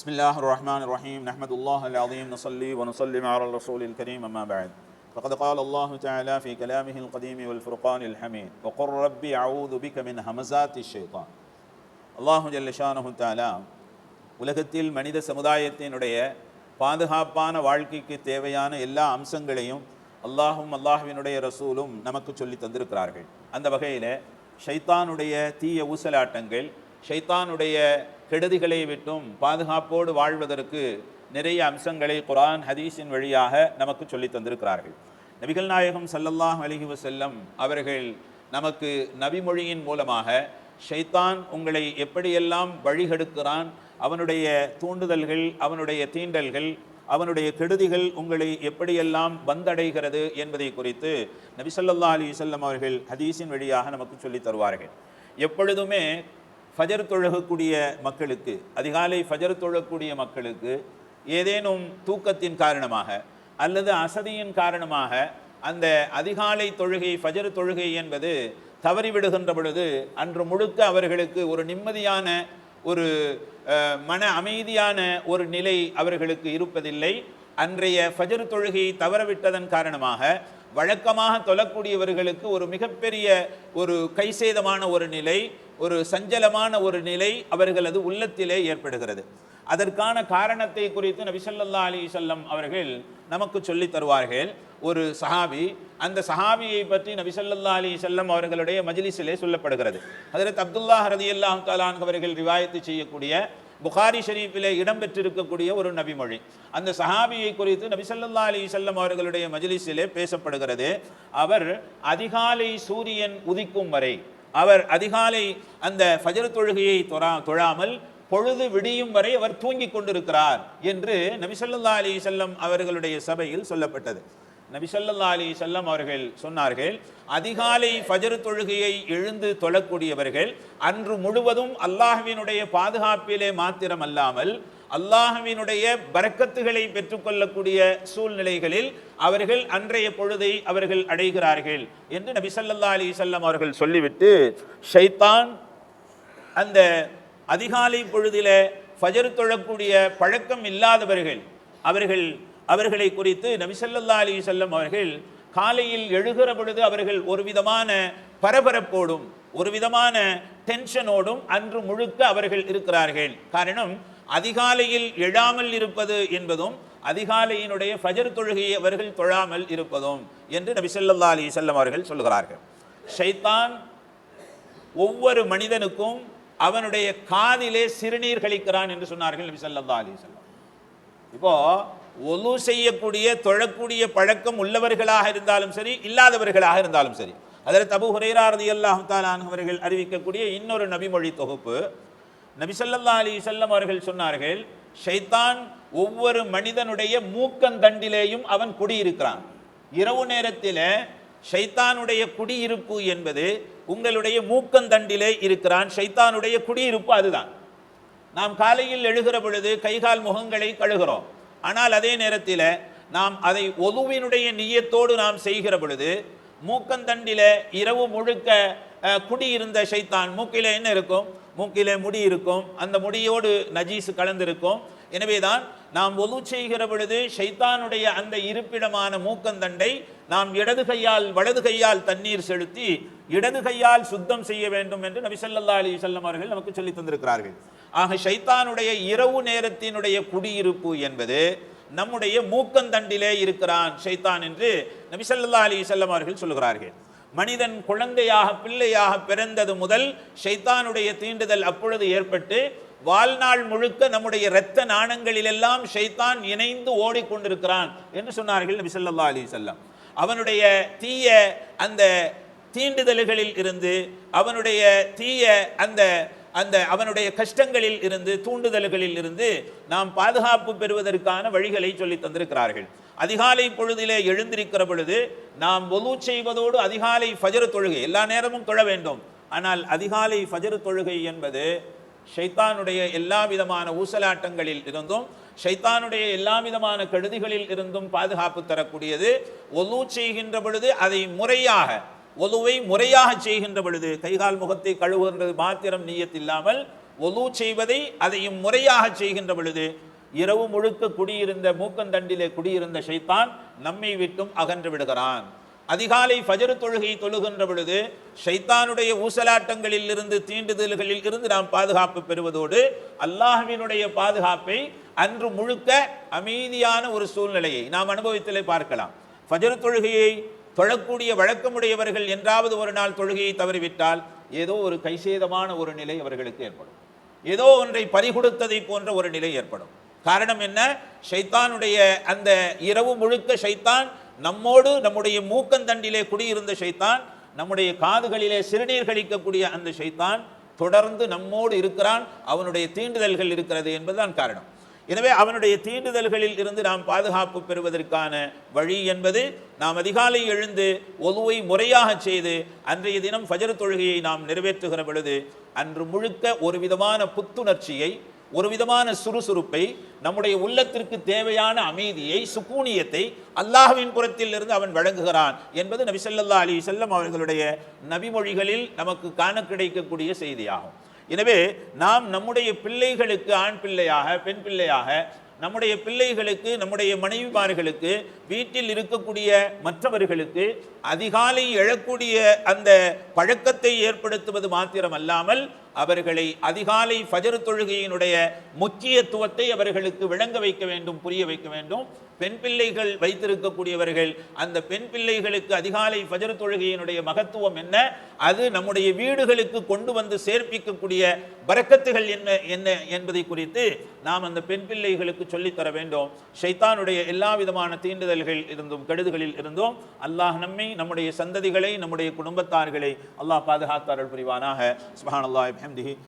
بسم الله الرحمن الرحيم نحمد الله العظيم نصلي ونسلم على الرسول الكريم أما بعد فقد قال الله تعالى في كلامه القديم والفرقان الحميد وقل ربي أعوذ بك من همزات الشيطان அல்லாஹு ஜல்லஷானஹு தாலா உலகத்தில் மனித சமுதாயத்தினுடைய பாதுகாப்பான வாழ்க்கைக்கு தேவையான எல்லா அம்சங்களையும் அல்லாஹும் அல்லாஹுவினுடைய ரசூலும் நமக்கு சொல்லி தந்திருக்கிறார்கள் அந்த வகையில் ஷைத்தானுடைய தீய ஊசலாட்டங்கள் ஷைத்தானுடைய கெடுதிகளை விட்டும் பாதுகாப்போடு வாழ்வதற்கு நிறைய அம்சங்களை குரான் ஹதீஸின் வழியாக நமக்கு சொல்லி தந்திருக்கிறார்கள். நபிகள் நாயகம் சல்லல்லாஹ் அலைஹி வசல்லம் அவர்கள் நமக்கு நபிமொழியின் மூலமாக ஷைத்தான் உங்களை எப்படியெல்லாம் வழிகெடுக்கிறான் அவனுடைய தூண்டுதல்கள் அவனுடைய தீண்டல்கள் அவனுடைய கெடுதிகள் உங்களை எப்படியெல்லாம் வந்தடைகிறது என்பதை குறித்து நபி ஸல்லல்லாஹு அலி வஸல்லம் அவர்கள் ஹதீஸின் வழியாக நமக்கு சொல்லித் தருவார்கள். எப்பொழுதுமே ஃபஜர் தொழகக்கூடிய மக்களுக்கு அதிகாலை ஃபஜர் தொழக்கூடிய மக்களுக்கு ஏதேனும் தூக்கத்தின் காரணமாக அல்லது அசதியின் காரணமாக அந்த அதிகாலை தொழுகை ஃபஜர் தொழுகை என்பது தவறிவிடுகின்ற பொழுது அன்று முழுக்க அவர்களுக்கு ஒரு நிம்மதியான ஒரு மன அமைதியான ஒரு நிலை அவர்களுக்கு இருப்பதில்லை. அன்றைய ஃபஜர் தொழுகையை தவறவிட்டதன் காரணமாக வழக்கமாக தொழக்கூடியவர்களுக்கு ஒரு மிகப்பெரிய ஒரு கைசேதமான ஒரு நிலை ஒரு சஞ்சலமான ஒரு நிலை அவர்களது உள்ளத்திலே ஏற்படுகிறது. அதற்கான காரணத்தை குறித்து நபிசல்லா அலி சொல்லம் அவர்கள் நமக்கு சொல்லி தருவார்கள். ஒரு சஹாபி அந்த சஹாபியை பற்றி நபிசல்லா அலி செல்லம் அவர்களுடைய மஜ்லிஸிலே சொல்லப்படுகிறது. அதில் அப்துல்லாஹ் ரலியல்லாஹு தஆலா அன்ஹு அவர்கள் ரிவாயத்து செய்யக்கூடிய புகாரி ஷெரீஃபிலே இடம்பெற்றிருக்கக்கூடிய ஒரு நபிமொழி. அந்த சஹாபியை குறித்து நபிசல்லா அலி செல்லம் அவர்களுடைய மஜிலிஸிலே பேசப்படுகிறது. அவர் அதிகாலை சூரியன் உதிக்கும் வரை அவர் அதிகாலை அந்த ஃபஜர் தொழுகையை தொழா தொழாமல் பொழுது விடியும் வரை அவர் தூங்கிக் கொண்டிருக்கிறார் என்று நபிசல்லா அலி செல்லம் அவர்களுடைய சபையில் சொல்லப்பட்டது. நபிசல்லா அலி செல்லம் அவர்கள் சொன்னார்கள் அதிகாலை ஃபஜர் தொழுகையை எழுந்து தொழக்கூடியவர்கள் அன்று முழுவதும் அல்லாஹுவினுடைய பாதுகாப்பிலே மாத்திரம் அல்லாமல் அல்லாஹுவினுடைய பரக்கத்துகளை பெற்றுக்கொள்ளக்கூடிய சூழ்நிலைகளில் அவர்கள் அன்றைய பொழுதை அவர்கள் அடைகிறார்கள் என்று நபிசல்லா அலி செல்லம் அவர்கள் சொல்லிவிட்டு ஷைத்தான் அந்த அதிகாலை பொழுதில ஃபஜர் தொழக்கூடிய பழக்கம் இல்லாதவர்கள் அவர்கள் அவர்களை குறித்து நபிசல்லா அலி செல்லம் அவர்கள் காலையில் எழுகிற பொழுது அவர்கள் ஒரு விதமான பரபரப்போடும் ஒரு விதமான டென்ஷனோடும் அன்று முழுக்க அவர்கள் இருக்கிறார்கள். காரணம் அதிகாலையில் எழாமல் இருப்பது என்பதும் அதிகாலையினுடைய ஃபஜர் தொழுகையை அவர்கள் தொழாமல் இருப்பதும் என்று நபிசல்லா அலி செல்லம் அவர்கள் சொல்கிறார்கள் ஷைத்தான் ஒவ்வொரு மனிதனுக்கும் அவனுடைய காதிலே சிறுநீர் கழிக்கிறான் என்று சொன்னார்கள் நபி ஸல்லல்லாஹு அலி வஸல்லம். இப்போ ஒலு செய்யக்கூடிய தொழக்கூடிய பழக்கம் உள்ளவர்களாக இருந்தாலும் சரி இல்லாதவர்களாக இருந்தாலும் சரி. அதில் தபு ஹுரைரா ரலியல்லாஹு தஆலா அன்ஹு அவர்கள் அறிவிக்கக்கூடிய இன்னொரு நபிமொழி தொகுப்பு. நபி அலி சொல்லம் அவர்கள் சொன்னார்கள் ஷைத்தான் ஒவ்வொரு மனிதனுடைய மூக்கந்தண்டிலேயும் அவன் குடியிருக்கிறான். இரவு நேரத்தில் ஷைத்தானுடைய குடியிருப்பு என்பது உங்களுடைய மூக்கந்தண்டிலே இருக்கிறான் ஷைத்தானுடைய குடியிருப்பு அதுதான். நாம் காலையில் எழுகிற பொழுது கைகால் முகங்களை கழுகிறோம். ஆனால் அதே நேரத்தில் நாம் அதை ஒதுவினுடைய நியத்தோடு நாம் செய்கிற பொழுது மூக்கந்தண்டில இரவு முழுக்க குடி குடியிருந்த ஷைத்தான் மூக்கில என்ன இருக்கும்? மூக்கில முடி இருக்கும். அந்த முடியோடு நஜீஸ் கலந்திருக்கும். எனவேதான் நாம் ஒது செய்கிற பொழுது ஷைத்தானுடைய அந்த இருப்பிடமான மூக்கந்தண்டை நாம் இடது கையால் வலது கையால் தண்ணீர் செலுத்தி இடது கையால் சுத்தம் செய்ய வேண்டும் என்று நபிசல்லா அலி அலைஹி அவர்கள் நமக்கு சொல்லி தந்திருக்கிறார்கள். ஆக ஷைத்தானுடைய இரவு நேரத்தினுடைய குடியிருப்பு என்பது நம்முடைய மூக்கந்தண்டிலே இருக்கிறான் ஷைத்தான் என்று நபிசல்லா அலி அலைஹி அவர்கள் சொல்கிறார்கள் மனிதன் குழந்தையாக பிள்ளையாக பிறந்தது முதல் ஷைத்தானுடைய தீண்டுதல் அப்பொழுது ஏற்பட்டு வாழ்நாள் முழுக்க நம்முடைய இரத்த நாணங்களிலெல்லாம் ஷைத்தான் இணைந்து ஓடிக்கொண்டிருக்கிறான் என்று சொன்னார்கள் நபிசல்லா அலி அலைஹி அவனுடைய தீய அந்த தீண்டுதல்களில் இருந்து அவனுடைய தீய அந்த அந்த அவனுடைய கஷ்டங்களில் இருந்து தூண்டுதல்களில் இருந்து நாம் பாதுகாப்பு பெறுவதற்கான வழிகளை சொல்லி தந்திருக்கிறார்கள். அதிகாலை பொழுதிலே எழுந்திருக்கிற பொழுது நாம் ஒலு செய்வதோடு அதிகாலை ஃபஜரு தொழுகை எல்லா நேரமும் தொழ வேண்டும். ஆனால் அதிகாலை ஃபஜரு தொழுகை என்பது ஷைத்தானுடைய எல்லா விதமான ஊசலாட்டங்களில் இருந்தும் ஷைத்தானுடைய எல்லா விதமான கெடுதிகளில் இருந்தும் பாதுகாப்பு தரக்கூடியது. ஒலு செய்கின்ற பொழுது அதை முறையாக ஒலுவை முறையாக செய்கின்ற பொழுது கைகால் முகத்தை கழுவுகின்றது மாத்திரம் நீயத் இல்லாமல் ஒலு செய்வதை அதையும் முறையாக செய்கின்ற பொழுது இரவு முழுக்க குடியிருந்த மூக்கந்தண்டிலே குடியிருந்த ஷைத்தான் நம்மை விட்டும் அகன்று விடுகிறான். அதிகாலை ஃபஜரு தொழுகை தொழுகின்ற பொழுது ஷைத்தானுடைய ஊசலாட்டங்களில் இருந்து தீண்டுதல்களில் இருந்து நாம் பாதுகாப்பு பெறுவதோடு அல்லாஹ்வினுடைய பாதுகாப்பை அன்று முழுக்க அமைதியான ஒரு சூழ்நிலையை நாம் அனுபவித்தலை பார்க்கலாம். ஃபஜரு தொழுகையை தொழக்கூடிய வழக்கமுடையவர்கள் என்றாவது ஒரு நாள் தொழுகையை தவறிவிட்டால் ஏதோ ஒரு கைசேதமான ஒரு நிலை அவர்களுக்கு ஏற்படும். ஏதோ ஒன்றை பறிகொடுத்ததை போன்ற ஒரு நிலை ஏற்படும். காரணம் என்ன? ஷைத்தானுடைய அந்த இரவு முழுக்க ஷைத்தான் நம்மோடு நம்முடைய மூக்கந்தண்டிலே குடியிருந்த ஷைத்தான் நம்முடைய காதுகளிலே சிறுநீர் கழிக்கக்கூடிய அந்த ஷைத்தான் தொடர்ந்து நம்மோடு இருக்கிறான் அவனுடைய தீண்டுதல்கள் இருக்கிறது என்பதுதான் காரணம். எனவே அவனுடைய தீண்டுதல்களில் இருந்து நாம் பாதுகாப்பு பெறுவதற்கான வழி என்பது நாம் அதிகாலை எழுந்து ஒதுவை முறையாக செய்து அன்றைய தினம் ஃபஜர் தொழுகையை நாம் நிறைவேற்றுகிற பொழுது அன்று முழுக்க ஒரு விதமான புத்துணர்ச்சியை ஒரு விதமான சுறுசுறுப்பை நம்முடைய உள்ளத்திற்கு தேவையான அமைதியை சுக்கூனியத்தை அல்லாஹுவின் புறத்தில் இருந்து அவன் வழங்குகிறான் என்பது நபிசல்லா அலி செல்லம் அவர்களுடைய நபிமொழிகளில் நமக்கு காண கிடைக்கக்கூடிய செய்தியாகும். எனவே நாம் நம்முடைய பிள்ளைகளுக்கு ஆண் பிள்ளையாக பெண் பிள்ளையாக நம்முடைய பிள்ளைகளுக்கு நம்முடைய மனைவிமார்களுக்கு வீட்டில் இருக்கக்கூடிய மற்றவர்களுக்கு அதிகாலை எழக்கூடிய அந்த பழக்கத்தை ஏற்படுத்துவது மாத்திரம் அல்லாமல் அவர்களை அதிகாலை ஃபஜர் தொழுகையினுடைய முக்கியத்துவத்தை அவர்களுக்கு விளங்க வைக்க வேண்டும் புரிய வைக்க வேண்டும். பெண் பிள்ளைகள் வைத்திருக்கக்கூடியவர்கள் அந்த பெண் பிள்ளைகளுக்கு அதிகாலை ஃபஜர் தொழுகையினுடைய மகத்துவம் என்ன? அது நம்முடைய வீடுகளுக்கு கொண்டு வந்து சேர்ப்பிக்கக்கூடிய பறக்கத்துகள் என்ன என்ன என்பதை குறித்து நாம் அந்த பெண் பிள்ளைகளுக்கு சொல்லித்தர வேண்டும். ஷைத்தானுடைய எல்லா விதமான தீண்டுதல்கள் இருந்தும் கெடுதுகளில் இருந்தும் அல்லாஹ் நம்மை நம்முடைய சந்ததிகளை நம்முடைய குடும்பத்தார்களை அல்லாஹ் பாதுகாத்தார்கள் புரிவானாக. சுபஹானல்லாஹி. وبحمده